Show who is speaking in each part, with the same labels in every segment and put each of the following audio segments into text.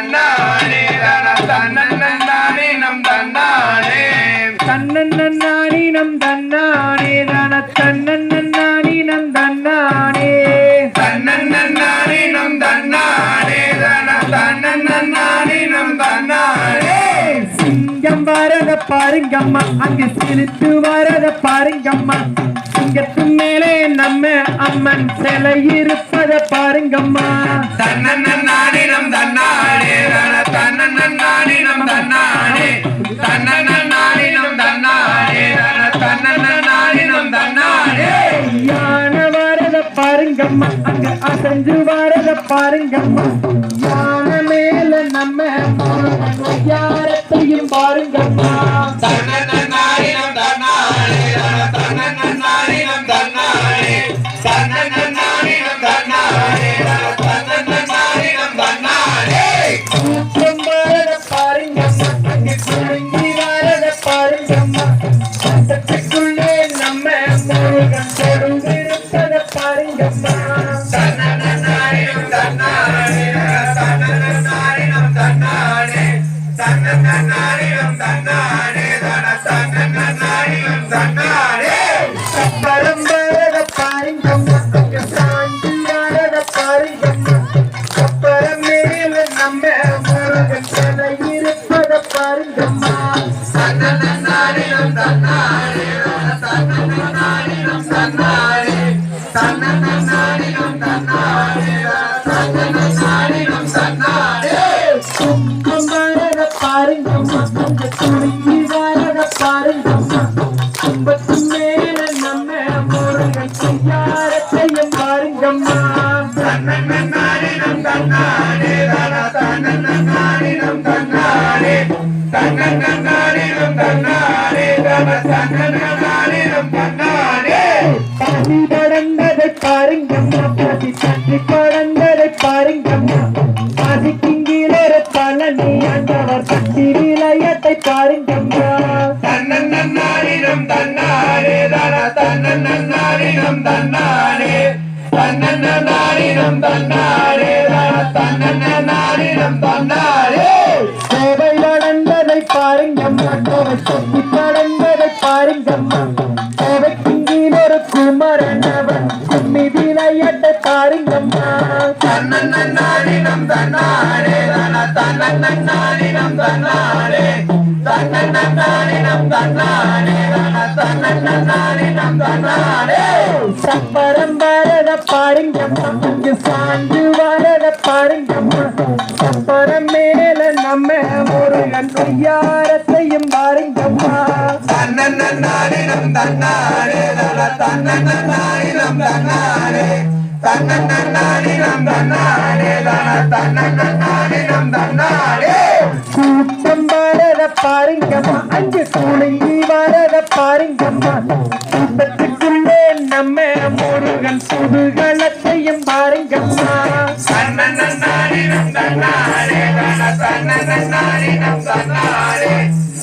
Speaker 1: தன்னானே தான தன்னன்னானே நம் தன்னானே.
Speaker 2: தன்னன்னானீனம் தன்னானே தன தன்னன்னானீனம் தன்னானே.
Speaker 1: தன்னன்னானே நம் தன்னானே தான தன்னன்னானே நம் தன்னானே.
Speaker 2: சிங்கம் வரத பாருங்கம்மா அங்கு சிரித்து வரத பாருங்கம்மா. சிங்கத்து மேலே நம்ம அம்மன் சிலை இருப்பத பாருங்கம்மா.
Speaker 1: தன்னானே தான தன்னன்னானே நம் தன்னானே தன்னன்னானே நம் தன்னானே தான தன்னன்னானே நம் தன்னானே
Speaker 2: யானை வரத பாருங்கம்மா அங்க அசைஞ்சு வரத பாருங்கம்மா. யானை மேல நம்ம யாரத்தையும் பாருங்கம்மா.
Speaker 1: தன்னன்னாரினம் தன்னாரே தன்னன்னாரினம் தன்னாரே
Speaker 2: பரம் வரத பாருங்கம்மா அங்க சாந்தி வரத பாருங்கம்மா அப்புறம் மேல நம்ம முருகன் சிலை இருப்பத பாருங்கம்மா
Speaker 1: தன்னன்னாரினம் தன்னாரே தன்னன்னாரினம் தன்னாரே தன்னன்னாரினம் தன்னன்னாரினம் தன்னாரே தன்னன்னாரினம் தன்னாரே தன்னன்னாரினம் தன்னாரே தன்னன்னாரினம் தன்னாரே
Speaker 2: பசி படந்ததை பாருங்கம்மா பசி தட்டி படந்ததை பாருங்கம்மா பழனி பாருங்கம்மா பாருங்கம்மா கோவை குமரன் அவன் கும்மி விளையாட்டை பாருங்கம்மா
Speaker 1: தன்னன்னாரினம் தன்னாரே தன தன்னாரே தன்னன்னாரினம் தன்னாரே தன தன்னாரே
Speaker 2: சப்பரம் வரத பாருங்கம்மா சாஞ்சு வரத பாருங்கம்மா சப்பரம் மேல நம்ம முருகன் ஐயாரத்தையும்
Speaker 1: தன்னன்னாரினம் தன்னாரே தன தன்னன்னாரினம் தன்னாரே தன்னன்னாரினம் தன்னாரே. தன தன்னன்னாரினம் தன்னாரே
Speaker 2: கூட்டம் வரத பாருங்கம்மா அங்கு குலுங்கி வரத பாருங்கம்மா. கூட்டத்துக்குள்ளே நம்ம முருகன் புதுகளத்தையும் பாருங்கம்மா.
Speaker 1: தன்னன்னாரினம் தன்னாரே தன தன்னன்னாரினம் தன்னாரே தன்னன்னாரினம் தன்னாரே.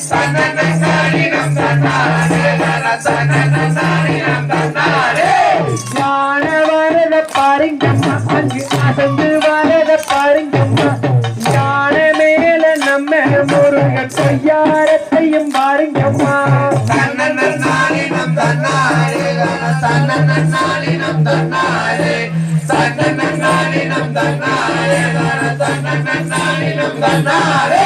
Speaker 1: தன தன்னன்னாரினம் தன்னாரே.
Speaker 2: ஞான வரத பாருங்கம்மா அங்கு அசந்து வரத பாருங்கம்மா ஞான மேல நம்ம முருகன் பொய்யாரத்தையும் பாருங்கம்மா
Speaker 1: தன்னன்னாரினம் தன்னாரே தன தன்னாரே தன்னன்னாரினம் தன்னாரே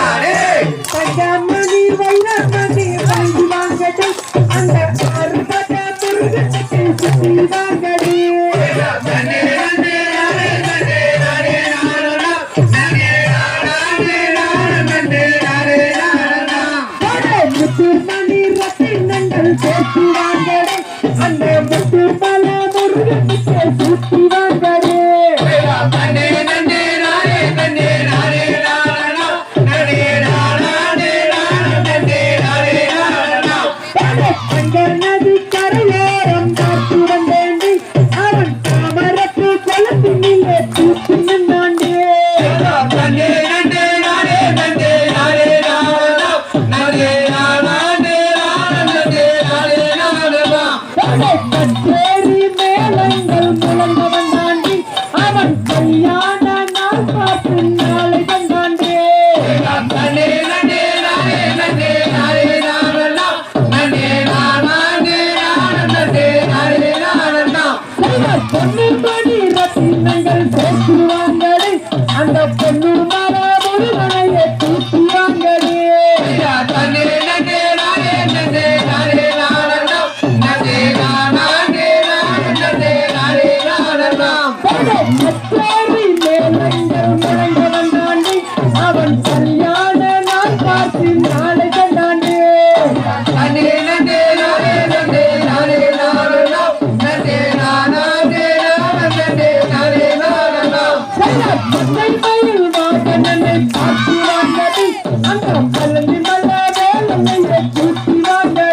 Speaker 2: கச்சேரி மேளங்கள் முழங்கவன் தாண்டி அவன் கல்யாண நாள் பார்த்து நாளை வந்தாண்டே பொன்னின் படி ரத்தினங்கள் பேசுவாங்களே அந்த పుట్టినాడే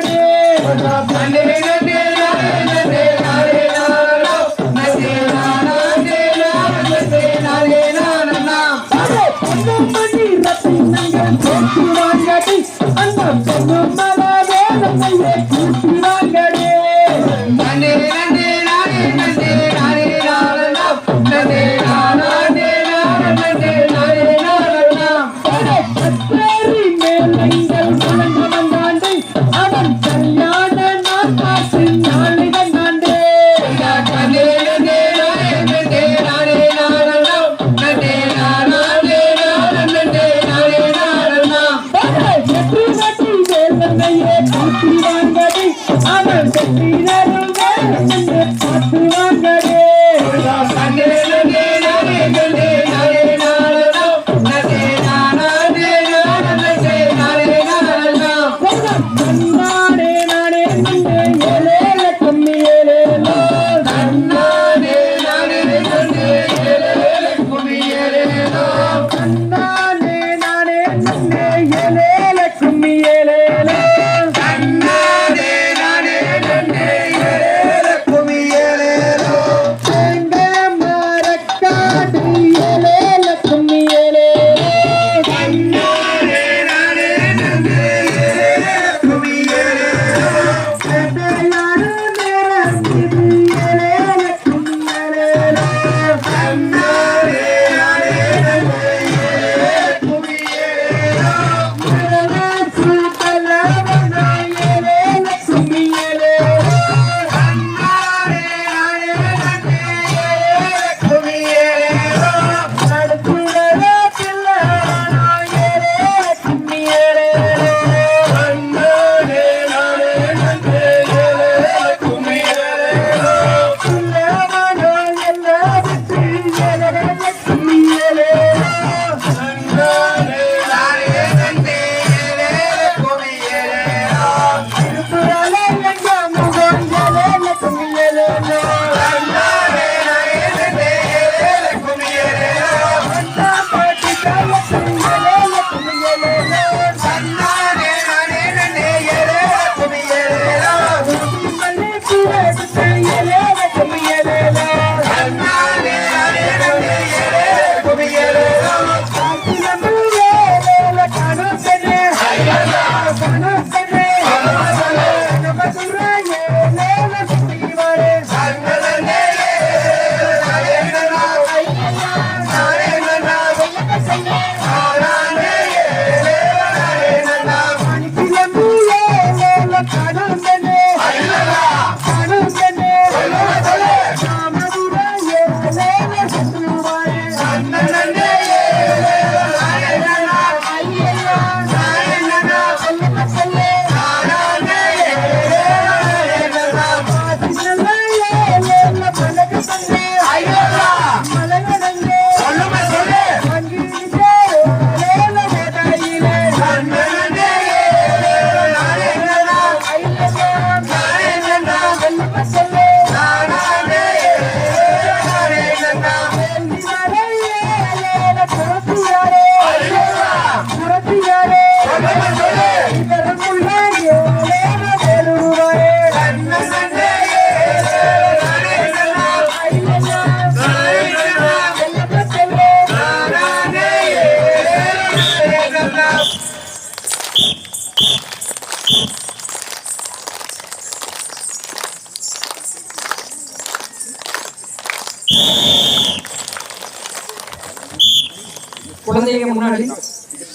Speaker 2: முன்னாடி.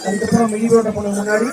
Speaker 2: அதுக்கப்புறம் மினி ரோட்டை முன்னாடி.